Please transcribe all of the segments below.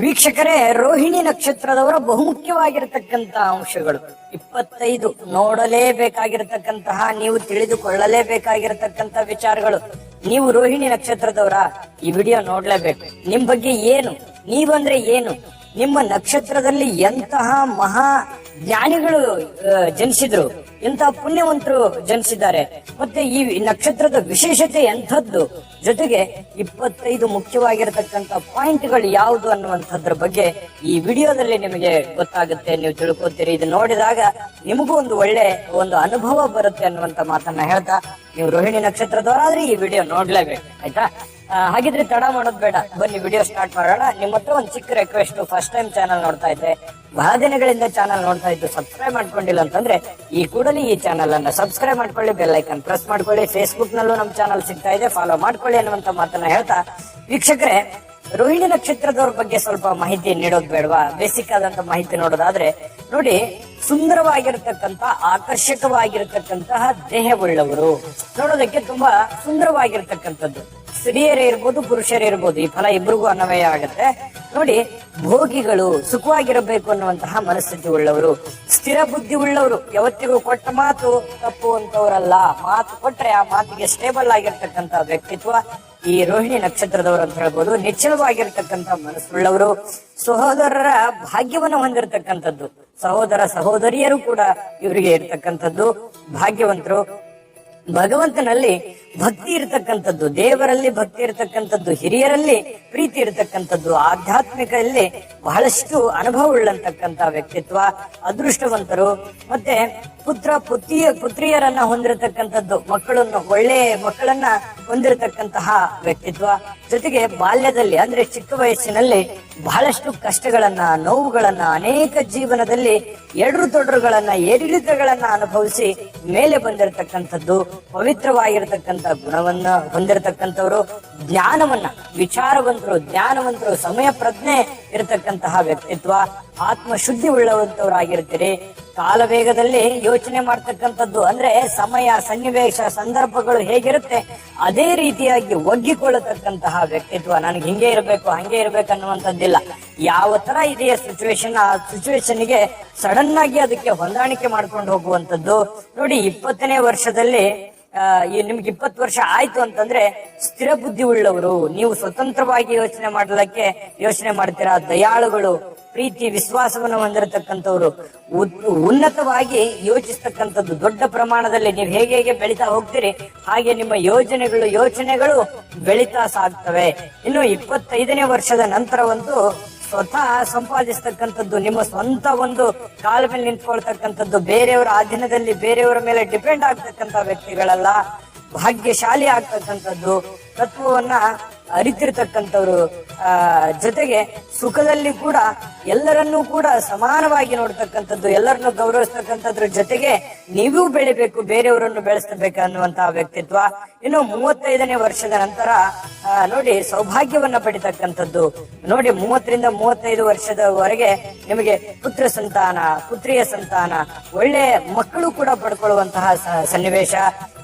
ವೀಕ್ಷಕರೇ, ರೋಹಿಣಿ ನಕ್ಷತ್ರದವರ ಬಹುಮುಖ್ಯವಾಗಿರತಕ್ಕಂತ ಅಂಶಗಳು. ಇಪ್ಪತ್ತೈದು, ನೋಡಲೇಬೇಕಾಗಿರತಕ್ಕಂತಹ, ನೀವು ತಿಳಿದುಕೊಳ್ಳಲೇಬೇಕಾಗಿರತಕ್ಕಂತ ವಿಚಾರಗಳು. ನೀವು ರೋಹಿಣಿ ನಕ್ಷತ್ರದವರ, ಈ ವಿಡಿಯೋ ನೋಡ್ಲೇಬೇಕು. ನಿಮ್ ಬಗ್ಗೆ ಏನು? ನೀವಂದ್ರೆ ಏನು? ನಿಮ್ಮ ನಕ್ಷತ್ರದಲ್ಲಿ ಎಂತಹ ಮಹಾ ಜ್ಞಾನಿಗಳು ಜನಿಸಿದ್ರು. ಇಂತಹ ಪುಣ್ಯವಂತರು ಜನಿಸಿದ್ದಾರೆ. ಮತ್ತೆ ಈ ನಕ್ಷತ್ರದ ವಿಶೇಷತೆ ಎಂಥದ್ದು? ಜೊತೆಗೆ ಇಪ್ಪತ್ತೈದು ಮುಖ್ಯವಾಗಿರತಕ್ಕಂತ ಪಾಯಿಂಟ್ಗಳು ಯಾವುದು ಅನ್ನುವಂಥದ್ರ ಬಗ್ಗೆ ಈ ವಿಡಿಯೋದಲ್ಲಿ ನಿಮಗೆ ಗೊತ್ತಾಗುತ್ತೆ. ನೀವು ತಿಳ್ಕೊತೀರಿ. ಇದು ನೋಡಿದಾಗ ನಿಮಗೂ ಒಂದು ಒಳ್ಳೆ ಒಂದು ಅನುಭವ ಬರುತ್ತೆ ಅನ್ನುವಂತ ಮಾತನ್ನ ಹೇಳ್ತಾ, ನೀವು ರೋಹಿಣಿ ನಕ್ಷತ್ರದವರಾದ್ರೆ ಈ ವಿಡಿಯೋ ನೋಡ್ಲೇಬೇಕು, ಆಯ್ತಾ? ಹಾಗಿದ್ರೆ ತಡ ಮಾಡೋದ್ ಬೇಡ. ಬನ್ನಿ ವಿಡಿಯೋ ಸ್ಟಾರ್ಟ್ ಮಾಡೋಣ. ನಿಮ್ಮ ಹತ್ರ ಒಂದು ಚಿಕ್ಕ ರಿಕ್ವೆಸ್ಟ್ ಫಸ್ಟ್ ಟೈಮ್ ಚಾನಲ್ ನೋಡ್ತಾ ಇದ್ದೆ ಬಹಳ ದಿನಗಳಿಂದ ಚಾನಲ್ ನೋಡ್ತಾ ಇದ್ದು ಸಬ್ಸ್ಕ್ರೈಬ್ ಮಾಡ್ಕೊಂಡಿಲ್ಲ ಅಂತಂದ್ರೆ, ಈ ಕೂಡಲೇ ಈ ಚಾನಲ್ ಅನ್ನ ಸಬ್ಸ್ಕ್ರೈಬ್ ಮಾಡ್ಕೊಳ್ಳಿ ಬೆಲ್ ಐಕನ್ ಪ್ರೆಸ್ ಮಾಡ್ಕೊಳ್ಳಿ. ಫೇಸ್ಬುಕ್ ನಲ್ಲೂ ನಮ್ಮ ಚಾನಲ್ ಸಿಗ್ತಾ ಇದೆ. ಫಾಲೋ ಮಾಡ್ಕೊಳ್ಳಿ ಅನ್ನುವಂತ ಮಾತನ್ನ ಹೇಳ್ತಾ, ವೀಕ್ಷಕರೇ ರೋಹಿಣಿ ನಕ್ಷತ್ರದವ್ರ ಬಗ್ಗೆ ಸ್ವಲ್ಪ ಮಾಹಿತಿ ನೀಡೋದು ಬೇಡವಾ? ಬೇಸಿಕ್ ಆದಂತ ಮಾಹಿತಿ ನೋಡೋದಾದ್ರೆ, ನೋಡಿ ಸುಂದರವಾಗಿರತಕ್ಕಂತ ಆಕರ್ಷಕವಾಗಿರತಕ್ಕಂತಹ ದೇಹವುಳ್ಳವರು. ನೋಡೋದಕ್ಕೆ ತುಂಬಾ ಸುಂದರವಾಗಿರತಕ್ಕಂಥದ್ದು. ಸ್ತ್ರೀಯರೇ ಇರ್ಬೋದು, ಪುರುಷರೇ ಇರ್ಬೋದು, ಈ ಫಲ ಇಬ್ರಿಗೂ ಅನ್ವಯ ಆಗುತ್ತೆ. ನೋಡಿ, ಭೋಗಿಗಳು ಸುಖವಾಗಿರಬೇಕು ಅನ್ನುವಂತಹ ಮನಸ್ಥಿತಿ ಉಳ್ಳವರು. ಸ್ಥಿರ ಬುದ್ಧಿ ಉಳ್ಳವರು. ಯಾವತ್ತಿಗೂ ಕೊಟ್ಟ ಮಾತು ತಪ್ಪುವಂತವರಲ್ಲ ಮಾತು ಕೊಟ್ರೆ ಆ ಮಾತಿಗೆ ಸ್ಟೇಬಲ್ ಆಗಿರ್ತಕ್ಕಂತಹ ವ್ಯಕ್ತಿತ್ವ ಈ ರೋಹಿಣಿ ನಕ್ಷತ್ರದವರು ಅಂತ ಹೇಳ್ಬೋದು, ನಿಚ್ಚಳವಾಗಿರ್ತಕ್ಕಂಥ ಮನಸ್ಸುಳ್ಳವರು, ಸಹೋದರರ ಭಾಗ್ಯವನ್ನು ಹೊಂದಿರತಕ್ಕಂಥದ್ದು. ಸಹೋದರ ಸಹೋದರಿಯರು ಕೂಡ ಇವರಿಗೆ ಇರ್ತಕ್ಕಂಥದ್ದು. ಭಾಗ್ಯವಂತರು ಭಗವಂತನಲ್ಲಿ ಭಕ್ತಿ ಇರತಕ್ಕಂಥದ್ದು, ದೇವರಲ್ಲಿ ಭಕ್ತಿ ಇರತಕ್ಕಂಥದ್ದು, ಹಿರಿಯರಲ್ಲಿ ಪ್ರೀತಿ ಇರತಕ್ಕಂಥದ್ದು, ಆಧ್ಯಾತ್ಮಿಕದಲ್ಲಿ ಬಹಳಷ್ಟು ಅನುಭವ ಉಳ್ಳಂತಕ್ಕಂಥ ವ್ಯಕ್ತಿತ್ವ, ಅದೃಷ್ಟವಂತರು. ಮತ್ತೆ ಪುತ್ರ ಪುತ್ರಿಯ ಪುತ್ರಿಯರನ್ನ ಹೊಂದಿರತಕ್ಕಂಥದ್ದು, ಮಕ್ಕಳನ್ನು ಒಳ್ಳೆ ಮಕ್ಕಳನ್ನ ಹೊಂದಿರತಕ್ಕಂತಹ ವ್ಯಕ್ತಿತ್ವ. ಜೊತೆಗೆ ಬಾಲ್ಯದಲ್ಲಿ, ಅಂದ್ರೆ ಚಿಕ್ಕ ವಯಸ್ಸಿನಲ್ಲಿ ಬಹಳಷ್ಟು ಕಷ್ಟಗಳನ್ನ, ನೋವುಗಳನ್ನ, ಅನೇಕ ಜೀವನದಲ್ಲಿ ಎಡರು ತೊಡರುಗಳನ್ನ ಏರಿಳಿತಗಳನ್ನ ಅನುಭವಿಸಿ ಮೇಲೆ ಬಂದಿರತಕ್ಕಂಥದ್ದು ಪವಿತ್ರವಾಗಿರತಕ್ಕಂಥ ಗುಣವನ್ನ ಹೊಂದಿರತಕ್ಕಂಥವ್ರು, ಜ್ಞಾನವನ್ನ, ವಿಚಾರವಂತರು, ಜ್ಞಾನವಂತರು, ಸಮಯ ಪ್ರಜ್ಞೆ ಇರತಕ್ಕಂತಹ ವ್ಯಕ್ತಿತ್ವ ಆತ್ಮ ಶುದ್ಧಿ ಉಳ್ಳವಂತವರಾಗಿರ್ತೀರಿ. ಕಾಲವೇಗದಲ್ಲಿ ಯೋಚನೆ ಮಾಡ್ತಕ್ಕಂಥದ್ದು ಅಂದ್ರೆ ಸಮಯ, ಸನ್ನಿವೇಶ, ಸಂದರ್ಭಗಳು ಹೇಗಿರುತ್ತೆ, ಅದೇ ರೀತಿಯಾಗಿ ಒಗ್ಗಿಕೊಳ್ಳತಕ್ಕಂತಹ ವ್ಯಕ್ತಿತ್ವ. ನನಗೆ ಹಿಂಗೆ ಇರಬೇಕು, ಹಂಗೆ ಇರ್ಬೇಕು ಅನ್ನುವಂಥದ್ದಿಲ್ಲ. ಯಾವ ತರ ಇದೆಯಾ ಸಿಚುವೇಶನ್ ಆ ಸಿಚುವೇಶನ್ಗೆ ಸಡನ್ ಆಗಿ ಅದಕ್ಕೆ ಹೊಂದಾಣಿಕೆ ಮಾಡ್ಕೊಂಡು ಹೋಗುವಂತದ್ದು ನೋಡಿ, ಇಪ್ಪತ್ತನೇ ವರ್ಷದಲ್ಲಿ ನಿಮ್ಗೆ ಇಪ್ಪತ್ತು ವರ್ಷ ಆಯ್ತು ಅಂತಂದ್ರೆ ಸ್ಥಿರ ಬುದ್ಧಿ ಉಳ್ಳವರು. ನೀವು ಸ್ವತಂತ್ರವಾಗಿ ಯೋಚನೆ ಮಾಡಲಿಕ್ಕೆ ಯೋಚನೆ ಮಾಡ್ತೀರಾ? ದಯಾಳುಗಳು, ಪ್ರೀತಿ, ವಿಶ್ವಾಸವನ್ನು ಹೊಂದಿರತಕ್ಕಂಥವ್ರು. ಉನ್ನತವಾಗಿ ಯೋಚಿಸ್ತಕ್ಕಂಥದ್ದು ದೊಡ್ಡ ಪ್ರಮಾಣದಲ್ಲಿ ನೀವು ಹೇಗೆ ಹೇಗೆ ಬೆಳೀತಾ ಹೋಗ್ತೀರಿ, ಹಾಗೆ ನಿಮ್ಮ ಯೋಜನೆಗಳು, ಯೋಚನೆಗಳು ಬೆಳೀತಾ ಸಾಗ್ತವೆ. ಇನ್ನು ಇಪ್ಪತ್ತೈದನೇ ವರ್ಷದ ನಂತರವಂತೂ ಸ್ವತಃ ಸಂಪಾದಿಸ್ತಕ್ಕಂಥದ್ದು, ನಿಮ್ಮ ಸ್ವಂತ ಒಂದು ಕಾಲ ಮೇಲೆ ನಿಂತ್ಕೊಳ್ತಕ್ಕಂಥದ್ದು, ಬೇರೆಯವರ ಅಧೀನದಲ್ಲಿ ಬೇರೆಯವರ ಮೇಲೆ ಡಿಪೆಂಡ್ ಆಗ್ತಕ್ಕಂಥ ವ್ಯಕ್ತಿಗಳಲ್ಲ, ಭಾಗ್ಯಶಾಲಿ ಆಗ್ತಕ್ಕಂಥದ್ದು, ತತ್ವವನ್ನ ಅರಿತಿರ್ತಕ್ಕಂಥವ್ರು, ಆ, ಜೊತೆಗೆ ಸುಖದಲ್ಲಿ ಕೂಡ ಎಲ್ಲರನ್ನೂ ಕೂಡ ಸಮಾನವಾಗಿ ನೋಡ್ತಕ್ಕಂಥದ್ದು, ಎಲ್ಲರನ್ನು ಗೌರವಿಸ್ತಕ್ಕಂಥದ್ರ ಜೊತೆಗೆ ನೀವು ಬೆಳಿಬೇಕು, ಬೇರೆಯವರನ್ನು ಬೆಳೆಸಬೇಕು ಅನ್ನುವಂತಹ ವ್ಯಕ್ತಿತ್ವ ಇನ್ನು ಮೂವತ್ತೈದನೇ ವರ್ಷದ ನಂತರ ನೋಡಿ ಸೌಭಾಗ್ಯವನ್ನ ಪಡಿತಕ್ಕಂಥದ್ದು. ನೋಡಿ ಮೂವತ್ತರಿಂದ ಮೂವತ್ತೈದು ವರ್ಷದವರೆಗೆ ನಿಮಗೆ ಪುತ್ರ ಸಂತಾನ, ಪುತ್ರಿಯ ಸಂತಾನ, ಒಳ್ಳೆ ಮಕ್ಕಳು ಕೂಡ ಪಡ್ಕೊಳ್ಳುವಂತಹ ಸನ್ನಿವೇಶ.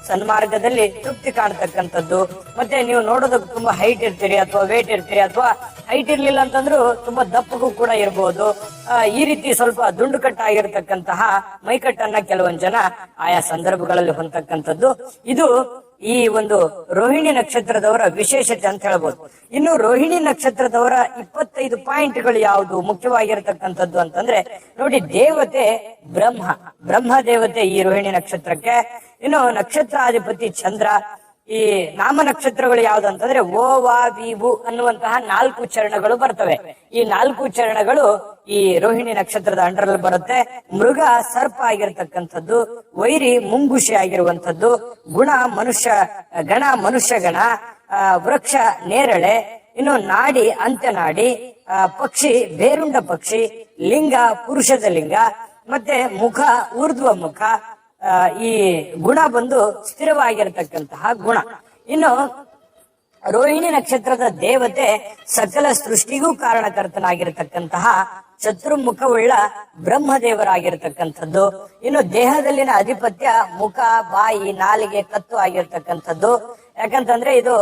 ಸನ್ಮಾರ್ಗದಲ್ಲಿ ತೃಪ್ತಿ ಕಾಣ್ತಕ್ಕಂಥದ್ದು. ಮತ್ತೆ ನೀವು ನೋಡೋದಕ್ಕೆ ತುಂಬಾ ಹೈಟ್ ಇರ್ತೀರಿ ಅಥವಾ ವೇಟ್ ಇರ್ತೀರಿ ಅಥವಾ ಹೈಟ್ ಇರ್ಲಿಲ್ಲ ಅಂತಂದ್ರೂ ತುಂಬಾ ದಪ್ಪಗೂ ಕೂಡ ಇರಬಹುದು ಈ ರೀತಿ ಸ್ವಲ್ಪ ದುಂಡು ಕಟ್ಟಾಗಿರ್ತಕ್ಕಂತಹ ಮೈಕಟ್ಟನ್ನ ಕೆಲವೊಂದ್ ಜನ ಆಯಾ ಸಂದರ್ಭಗಳಲ್ಲಿ ಹೊಂದಕ್ಕಂಥದ್ದು ಇದು ಈ ಒಂದು ರೋಹಿಣಿ ನಕ್ಷತ್ರದವರ ವಿಶೇಷತೆ ಅಂತ ಹೇಳ್ಬೋದು. ಇನ್ನು ರೋಹಿಣಿ ನಕ್ಷತ್ರದವರ ಇಪ್ಪತ್ತೈದು ಪಾಯಿಂಟ್ಗಳು ಯಾವುದು? ಮುಖ್ಯವಾಗಿರತಕ್ಕಂಥದ್ದು ಅಂತಂದ್ರೆ ನೋಡಿ ದೇವತೆ ಬ್ರಹ್ಮ. ಬ್ರಹ್ಮ ದೇವತೆ ಈ ರೋಹಿಣಿ ನಕ್ಷತ್ರಕ್ಕೆ ಇನ್ನು ನಕ್ಷತ್ರಾಧಿಪತಿ ಚಂದ್ರ, ಈ ನಾಮ ನಕ್ಷತ್ರಗಳು ಯಾವ್ದು ಅಂತಂದ್ರೆ ಓ, ವಾ, ವಿ ಅನ್ನುವಂತಹ ನಾಲ್ಕು ಚರಣಗಳು ಬರ್ತವೆ. ಈ ನಾಲ್ಕು ಚರಣಗಳು ಈ ರೋಹಿಣಿ ನಕ್ಷತ್ರದ ಅಂಡರಲ್ಲಿ ಬರುತ್ತೆ. ಮೃಗ ಸರ್ಪ ಆಗಿರ್ತಕ್ಕಂಥದ್ದು, ವೈರಿ ಮುಂಗುಷಿ ಆಗಿರುವಂತದ್ದು ಗುಣ ಮನುಷ್ಯ, ಗಣ ಮನುಷ್ಯ ಗಣ ವೃಕ್ಷ ನೇರಳೆ, ಇನ್ನು ನಾಡಿ ಅಂತ್ಯನಾಡಿ ಪಕ್ಷಿ ಬೇರುಂಡ ಪಕ್ಷಿ, ಲಿಂಗ ಪುರುಷದ ಲಿಂಗ, ಮತ್ತೆ ಮುಖ ಊರ್ಧ್ವ ಮುಖ ಈ ಗುಣ ಬಂದು ಸ್ಥಿರವಾಗಿರತಕ್ಕಂತಹ ಗುಣ. ಇನ್ನು ರೋಹಿಣಿ ನಕ್ಷತ್ರದ ದೇವತೆ ಸಕಲ ಸೃಷ್ಟಿಗೂ ಕಾರಣಕರ್ತನಾಗಿರತಕ್ಕಂತಹ ಚತುರ್ಮುಖವುಳ್ಳ ಬ್ರಹ್ಮದೇವರಾಗಿರ್ತಕ್ಕಂಥದ್ದು. ಇನ್ನು ದೇಹದಲ್ಲಿನ ಅಧಿಪತ್ಯ ಮುಖ, ಬಾಯಿ, ನಾಲಿಗೆ, ಕತ್ತು ಆಗಿರ್ತಕ್ಕಂಥದ್ದು. ಯಾಕಂತಂದ್ರೆ ಇದು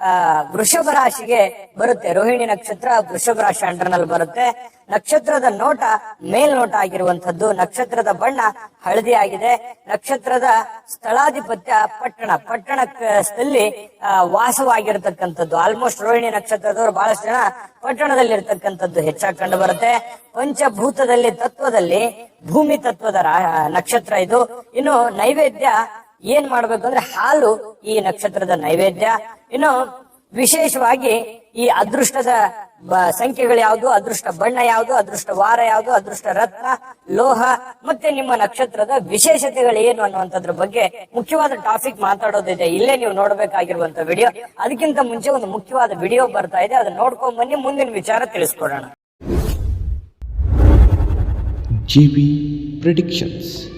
ಆ, ವೃಷಭ ರಾಶಿಗೆ ಬರುತ್ತೆ. ರೋಹಿಣಿ ನಕ್ಷತ್ರ ವೃಷಭ ರಾಶಿ ಅಂಡರ್ನಲ್ಲಿ ಬರುತ್ತೆ. ನಕ್ಷತ್ರದ ನೋಟ ಮೇಲ್ನೋಟ ಆಗಿರುವಂತದ್ದು ನಕ್ಷತ್ರದ ಬಣ್ಣ ಹಳದಿ ಆಗಿದೆ ನಕ್ಷತ್ರದ ಸ್ಥಳಾಧಿಪತ್ಯ ಪಟ್ಟಣ. ಪಟ್ಟಣದಲ್ಲಿ ವಾಸವಾಗಿರತಕ್ಕಂಥದ್ದು. ಆಲ್ಮೋಸ್ಟ್ ರೋಹಿಣಿ ನಕ್ಷತ್ರದವರು ಬಹಳಷ್ಟು ಜನ ಪಟ್ಟಣದಲ್ಲಿ ಇರ್ತಕ್ಕಂಥದ್ದು ಹೆಚ್ಚಾಗಿ ಕಂಡು ಬರುತ್ತೆ. ಪಂಚಭೂತದಲ್ಲಿ ತತ್ವದಲ್ಲಿ ಭೂಮಿ ತತ್ವದ ನಕ್ಷತ್ರ ಇದು. ಇನ್ನು ನೈವೇದ್ಯ ಏನ್ ಮಾಡ್ಬೇಕಂದ್ರೆ ಹಾಲು ಈ ನಕ್ಷತ್ರದ ನೈವೇದ್ಯ. ಇನ್ನು ವಿಶೇಷವಾಗಿ ಈ ಅದೃಷ್ಟದ ಸಂಖ್ಯೆಗಳು ಯಾವುದು? ಅದೃಷ್ಟ ಬಣ್ಣ ಯಾವುದು? ಅದೃಷ್ಟ ವಾರ ಯಾವುದು? ಅದೃಷ್ಟ ರತ್ನ, ಲೋಹ, ಮತ್ತೆ ನಿಮ್ಮ ನಕ್ಷತ್ರದ ವಿಶೇಷತೆಗಳು ಏನು ಅನ್ನುವಂಥದ್ರ ಬಗ್ಗೆ ಮುಖ್ಯವಾದ ಟಾಪಿಕ್ ಮಾತಾಡೋದಿದೆ. ಇಲ್ಲೇ ನೀವು ನೋಡ್ಬೇಕಾಗಿರುವಂತ ವಿಡಿಯೋ. ಅದಕ್ಕಿಂತ ಮುಂಚೆ ಒಂದು ಮುಖ್ಯವಾದ ವಿಡಿಯೋ ಬರ್ತಾ ಇದೆ. ಅದನ್ನ ನೋಡ್ಕೊಂಡ್ ಬನ್ನಿ, ಮುಂದಿನ ವಿಚಾರ ತಿಳಿಸ್ಕೊಡೋಣ. ಜಿಬಿ Predictions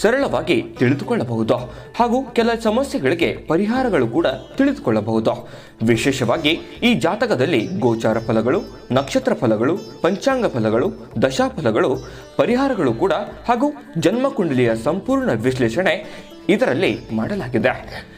ಸರಳವಾಗಿ ತಿಳಿದುಕೊಳ್ಳಬಹುದು. ಹಾಗೂ ಕೆಲ ಸಮಸ್ಯೆಗಳಿಗೆ ಪರಿಹಾರಗಳು ಕೂಡ ತಿಳಿದುಕೊಳ್ಳಬಹುದು. ವಿಶೇಷವಾಗಿ ಈ ಜಾತಕದಲ್ಲಿ ಗೋಚಾರ ಫಲಗಳು, ನಕ್ಷತ್ರ ಫಲಗಳು, ಪಂಚಾಂಗ ಫಲಗಳು ದಶಾಫಲಗಳು ಪರಿಹಾರಗಳು ಕೂಡ ಹಾಗೂ ಜನ್ಮಕುಂಡಲಿಯ ಸಂಪೂರ್ಣ ವಿಶ್ಲೇಷಣೆ ಇದರಲ್ಲಿ ಮಾಡಲಾಗಿದೆ.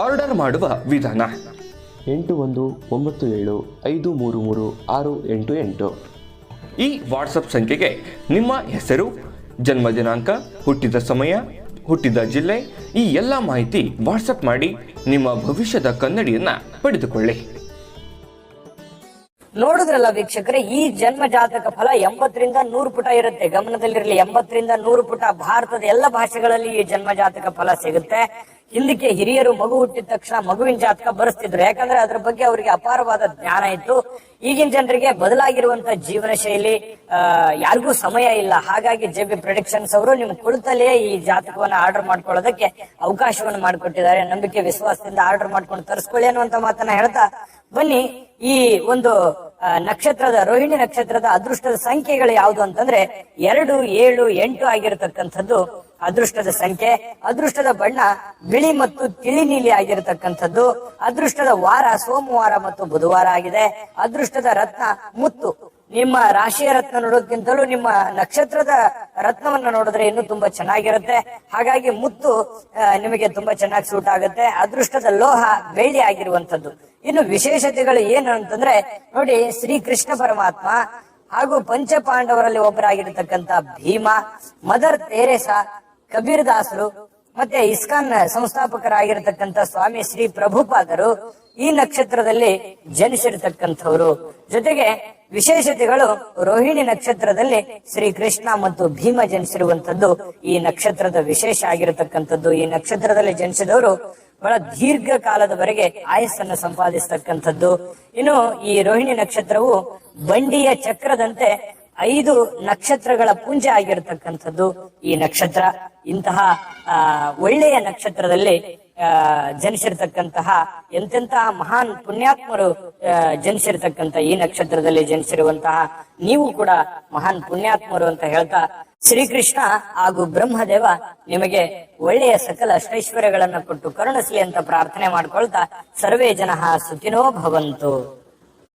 ಆರ್ಡರ್ ಮಾಡುವ ವಿಧಾನ. ಎಂಟು ಒಂದು ಒಂಬತ್ತು ಏಳು ಐದು ಮೂರು ಮೂರು ಆರು ಎಂಟು ಎಂಟು. ಈ ವಾಟ್ಸಪ್ ಸಂಖ್ಯೆಗೆ ನಿಮ್ಮ ಹೆಸರು ಜನ್ಮ ದಿನಾಂಕ ಹುಟ್ಟಿದ ಸಮಯ ಹುಟ್ಟಿದ ಜಿಲ್ಲೆ ಈ ಎಲ್ಲ ಮಾಹಿತಿ ವಾಟ್ಸಪ್ ಮಾಡಿ ನಿಮ್ಮ ಭವಿಷ್ಯದ ಕನ್ನಡಿಯನ್ನ ಪಡೆದುಕೊಳ್ಳಿ. ನೋಡಿದ್ರಲ್ಲ ವೀಕ್ಷಕರೇ ಈ ಜನ್ಮ ಜಾತಕ ಫಲ ಎಂಬತ್ತರಿಂದ ನೂರು ಪುಟ ಇರುತ್ತೆ. ಗಮನದಲ್ಲಿರಲಿ ಎಂಬತ್ತರಿಂದ ನೂರು ಪುಟ ಭಾರತದ ಎಲ್ಲ ಭಾಷೆಗಳಲ್ಲಿ ಈ ಜನ್ಮ ಜಾತಕ ಫಲ ಸಿಗುತ್ತೆ. ಹಿಂದಕ್ಕೆ ಹಿರಿಯರು ಮಗು ಹುಟ್ಟಿದ ತಕ್ಷಣ ಮಗುವಿನ ಜಾತಕ ಬರೆಸ್ತಿದ್ರು. ಯಾಕಂದ್ರೆ ಅದ್ರ ಬಗ್ಗೆ ಅವರಿಗೆ ಅಪಾರವಾದ ಜ್ಞಾನ ಇತ್ತು. ಈಗಿನ ಜನರಿಗೆ ಬದಲಾಗಿರುವಂತ ಜೀವನ ಶೈಲಿ ಯಾರಿಗೂ ಸಮಯ ಇಲ್ಲ. ಹಾಗಾಗಿ ಜೆ ಬಿ ಪ್ರೊಡಿಕ್ಷನ್ಸ್ ಅವರು ನಿಮ್ ಕುಳಿತಲ್ಲೇ ಈ ಜಾತಕವನ್ನ ಆರ್ಡರ್ ಮಾಡ್ಕೊಳ್ಳೋದಕ್ಕೆ ಅವಕಾಶವನ್ನು ಮಾಡಿಕೊಟ್ಟಿದ್ದಾರೆ. ನಂಬಿಕೆ, ವಿಶ್ವಾಸದಿಂದ ಆರ್ಡರ್ ಮಾಡ್ಕೊಂಡು ತರಿಸ್ಕೊಳ್ಳಿ ಅನ್ನುವಂತ ಮಾತನ್ನ ಹೇಳ್ತಾ ಬನ್ನಿ. ಈ ಒಂದು ನಕ್ಷತ್ರದ, ರೋಹಿಣಿ ನಕ್ಷತ್ರದ ಅದೃಷ್ಟದ ಸಂಖ್ಯೆಗಳು ಯಾವುದು ಅಂತಂದ್ರೆ ಎರಡು, ಏಳು, ಎಂಟು ಆಗಿರತಕ್ಕಂಥದ್ದು. ಅದೃಷ್ಟದ ಸಂಖ್ಯೆ, ಅದೃಷ್ಟದ ಬಣ್ಣ, ಬಿಳಿ ಮತ್ತು ತಿಳಿ ನೀಲಿ ಆಗಿರತಕ್ಕಂಥದ್ದು. ಅದೃಷ್ಟದ ವಾರ ಸೋಮವಾರ ಮತ್ತು ಬುಧವಾರ ಆಗಿದೆ. ಅದೃಷ್ಟದ ರತ್ನ, ಮುತ್ತು. ನಿಮ್ಮ ರಾಶಿಯ ರತ್ನ ನೋಡೋದಕ್ಕಿಂತಲೂ ನಿಮ್ಮ ನಕ್ಷತ್ರದ ರತ್ನವನ್ನ ನೋಡಿದ್ರೆ ಇನ್ನೂ ತುಂಬಾ ಚೆನ್ನಾಗಿರುತ್ತೆ. ಹಾಗಾಗಿ ಮುತ್ತು ನಿಮಗೆ ತುಂಬಾ ಚೆನ್ನಾಗಿ ಸೂಟ್ ಆಗುತ್ತೆ. ಅದೃಷ್ಟದ ಲೋಹ ಬೆಳ್ಳಿ ಆಗಿರುವಂತದ್ದು ಇನ್ನು ವಿಶೇಷತೆಗಳು ಏನು ಅಂತಂದ್ರೆ, ನೋಡಿ ಶ್ರೀ ಕೃಷ್ಣ ಪರಮಾತ್ಮ ಹಾಗೂ ಪಂಚಪಾಂಡವರಲ್ಲಿ ಒಬ್ಬರಾಗಿರ್ತಕ್ಕಂಥ ಭೀಮ, ಮದರ್ ತೆರೇಸಾ ಕಬೀರ್ ದಾಸರು ಮತ್ತೆ ಇಸ್ಕಾನ್ ಸಂಸ್ಥಾಪಕರಾಗಿರ್ತಕ್ಕಂಥ ಸ್ವಾಮಿ ಶ್ರೀ ಪ್ರಭುಪಾದರು ಈ ನಕ್ಷತ್ರದಲ್ಲಿ ಜನಿಸಿರ್ತಕ್ಕಂಥವ್ರು. ಜೊತೆಗೆ ವಿಶೇಷತೆಗಳು ರೋಹಿಣಿ ನಕ್ಷತ್ರದಲ್ಲಿ ಶ್ರೀ ಕೃಷ್ಣ ಮತ್ತು ಭೀಮ ಜನಿಸಿರುವಂತದ್ದು ಈ ನಕ್ಷತ್ರದ ವಿಶೇಷ ಆಗಿರತಕ್ಕಂಥದ್ದು. ಈ ನಕ್ಷತ್ರದಲ್ಲಿ ಜನಿಸಿದವರು ಬಹಳ ದೀರ್ಘ ಕಾಲದವರೆಗೆ ಆಯಸ್ಸನ್ನು ಸಂಪಾದಿಸತಕ್ಕಂಥದ್ದು. ಇನ್ನು ಈ ರೋಹಿಣಿ ನಕ್ಷತ್ರವು ಬಂಡಿಯ ಚಕ್ರದಂತೆ ಐದು ನಕ್ಷತ್ರಗಳ ಪುಂಜ ಆಗಿರತಕ್ಕಂಥದ್ದು ಈ ನಕ್ಷತ್ರ. ಇಂತಹ ಒಳ್ಳೆಯ ನಕ್ಷತ್ರದಲ್ಲಿ ಆ, ಜನಿಸಿರ್ತಕ್ಕಂತಹ ಎಂತೆಂತಹ ಮಹಾನ್ ಪುಣ್ಯಾತ್ಮರು ಜನಿಸಿರ್ತಕ್ಕಂಥ ಈ ನಕ್ಷತ್ರದಲ್ಲಿ ಜನಿಸಿರುವಂತಹ ನೀವು ಕೂಡ ಮಹಾನ್ ಪುಣ್ಯಾತ್ಮರು ಅಂತ ಹೇಳ್ತಾ ಶ್ರೀಕೃಷ್ಣ ಹಾಗೂ ಬ್ರಹ್ಮದೇವ ನಿಮಗೆ ಒಳ್ಳೆಯ ಸಕಲ ಅಷ್ಟೈಶ್ವರ್ಯಗಳನ್ನ ಕೊಟ್ಟು ಕರುಣಿಸ್ಲಿ ಅಂತ ಪ್ರಾರ್ಥನೆ ಮಾಡ್ಕೊಳ್ತಾ ಸರ್ವೇ ಜನ ಸುಖಿನೋ ಭವಂತು.